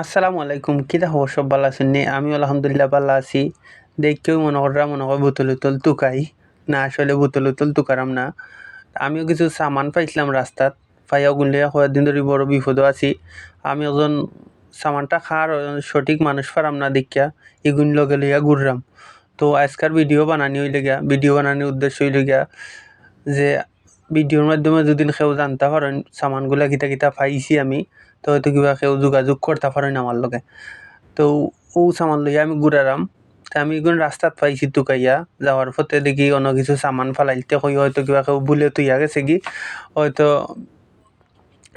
আসসালামু আলাইকুম কিতা খবর? সব ভালো আছেন নি? আমি আলহামদুলিল্লাহ ভালো আছি। দেখকেও মনে করা মনে হয় বোতল উতল তুকাই না, আসলে বোতল উতল তুকারাম না। আমিও কিছু সামান পাইছিলাম রাস্তাত। পাইয়াও গুনলে কয়েকদিন ধরে বড় বিপদও আছি। আমি একজন সামানটা খার সঠিক মানুষ পারাম না দেখিয়া, এগুন লগে লইয়া ঘুরলাম তো আজকার ভিডিও বানানি হইলে গিয়া, ভিডিও বানানোর উদ্দেশ্য হইলে গিয়া যে, ভিডিওর মাধ্যমে যদি কেউ জানতে পারেন, সামানগুলা কিতা কিতা পাইছি আমি তো হয়তো কিবা কেউ যোগাযোগ করতে পারেন আমার লগে। তো ও সামান লইয়া আমি ঘুরারাম তা আমি এগুন রাস্তাত পাইছি তুকাইয়া যাওয়ার পথে দেখি অন্য কিছু সামান ফালাইতে কই হয়তো কিবা কেউ ভুলে তুইয়া গেছে কি হয়তো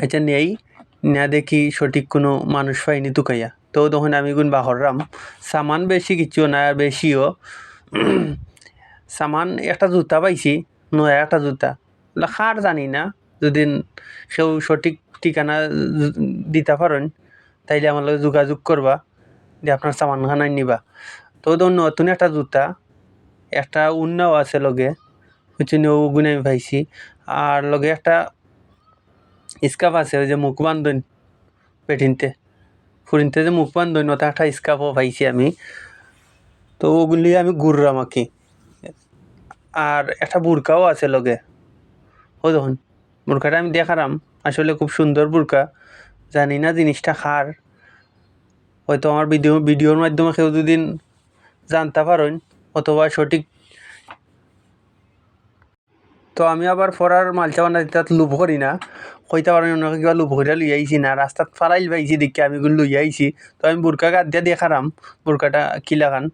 এটা নেই। না দেখি সঠিক কোনো মানুষ পাইনি তুকাইয়া তো তখন আমি গুণ বাহরাম সামান বেশি কিছু না বেশিও সামান একটা জুতা পাইছি। নয়া একটা জুতা। খার জানি না। যদি কেউ সঠিক ঠিকানা দিতে পারেন, তাইলে আমার লগে যোগাযোগ করবা যে আপনার সামানখানাই নিবা। তো তো নতুন একটা জুতা, একটা উন্নাও আছে লগে বুঝছি ও আমি পাইছি, আর লগে একটা স্কাফ আছে, ওই যে মুখ বান্ধন পেটিনতে, ফুরিনতে যে মুখ বান্ধন ওটা একটা স্কাফও পাইছি আমি। তো ওগুলি আমি ঘুরলাম আর কি। আর একটা বুরকাও আছে লগে। ও দেখুন, বুরকাটা আমি দেখালাম, আসলে খুব সুন্দর বুরকা। জানি না জিনিসটা খার হয়তো আমার ভিডিও, ভিডিওর মাধ্যমে কেউ যদি জানতে পারেন, অথবা সঠিক। তো আমি আবার ফরার মালচা বানা তাত লোভ করি না। কইতে পারেন অনেকে কিবা লোভ করিয়া লই আইছি না, রাস্তাত ফারাইল পাইছি দেখি আমি গুলো লই আইছি। তো আমি বুরকা গাদ দিয়া দেখারাম বুরকাটা কি লাগান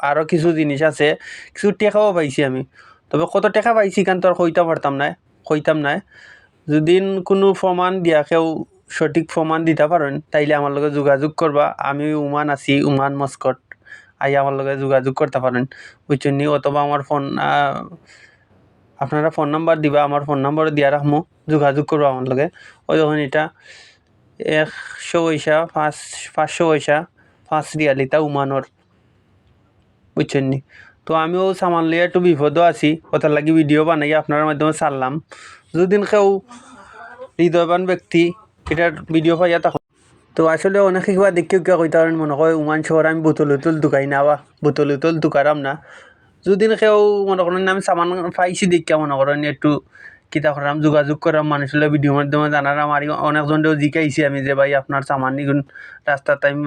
আরও কিছু জিনিস আছে, কিছু টেকাও পাইছি আমি। তবে কত টেকা পাইছি কারণ তোর কইতে পারতাম না কইতাম না যদি কোনো প্রমাণ দিয়া কেউ সঠিক প্রমাণ দিতে পারেন, তাইলে আমার লগে যোগাযোগ করবা। আমি উমান আছি, উমান মস্কট। আই আমার লগে যোগাযোগ করতে পারেন। বুঝছেন? অথবা আমার ফোন আপনারা ফোন নাম্বার দিবা, আমার ফোন নাম্বার দিয়া রাখমু। যোগাযোগ করব আমার লগে। ওই যখন এটা একশো পয়সা, পাঁচ, পাঁচশো পয়সা, পাঁচ রিয়ালিতা উমানোর। বুঝছেন? নি তো আমিও সামান লিয়ে একটু বিপদও আছি। ওটার লাগি ভিডিও বানাই আপনার মাধ্যমে ছাড়লাম। যদিন কেউ হৃদয়বান ব্যক্তি এটার ভিডিও পাইয়া তখন তো আসলে অনেকে কিবা দেখিও কিবা কইতে পারেন মনে হয় উমান শহর আমি বোতল উতল দোকাই না বা বোতল উতল দোকারাম না। যদি কেউ মনে করেন আমি সামান পাইছি দেখিয়া মনে করেন একটু কিতা করাম যোগাযোগ করাম মানুষের ভিডিওর মাধ্যমে জানারাম আর অনেকজনকেও জিকাইছি আমি যে ভাই আপনার সামান নিগুন রাস্তাত টাইম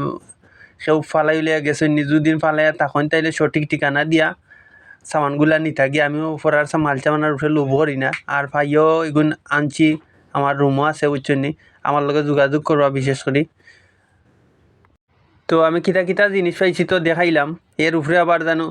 সেও ফালাই উলিয়া গেছেন নিজুদিন ফালাই তখন তাইলে সঠিক ঠিকানা দিয়া সামানগুলা নি থাকি আমিও ফরার মাল সামানের উপরে লোভ করি না। আর ভাইও এগুন আনছি আমার রুমও আছে বুঝছেন। আমার লগে যোগাযোগ করবা বিশেষ করে। তো আমি কিতা কিতা জিনিস পাইছি তো দেখাইলাম। এর উপরে আবার জানো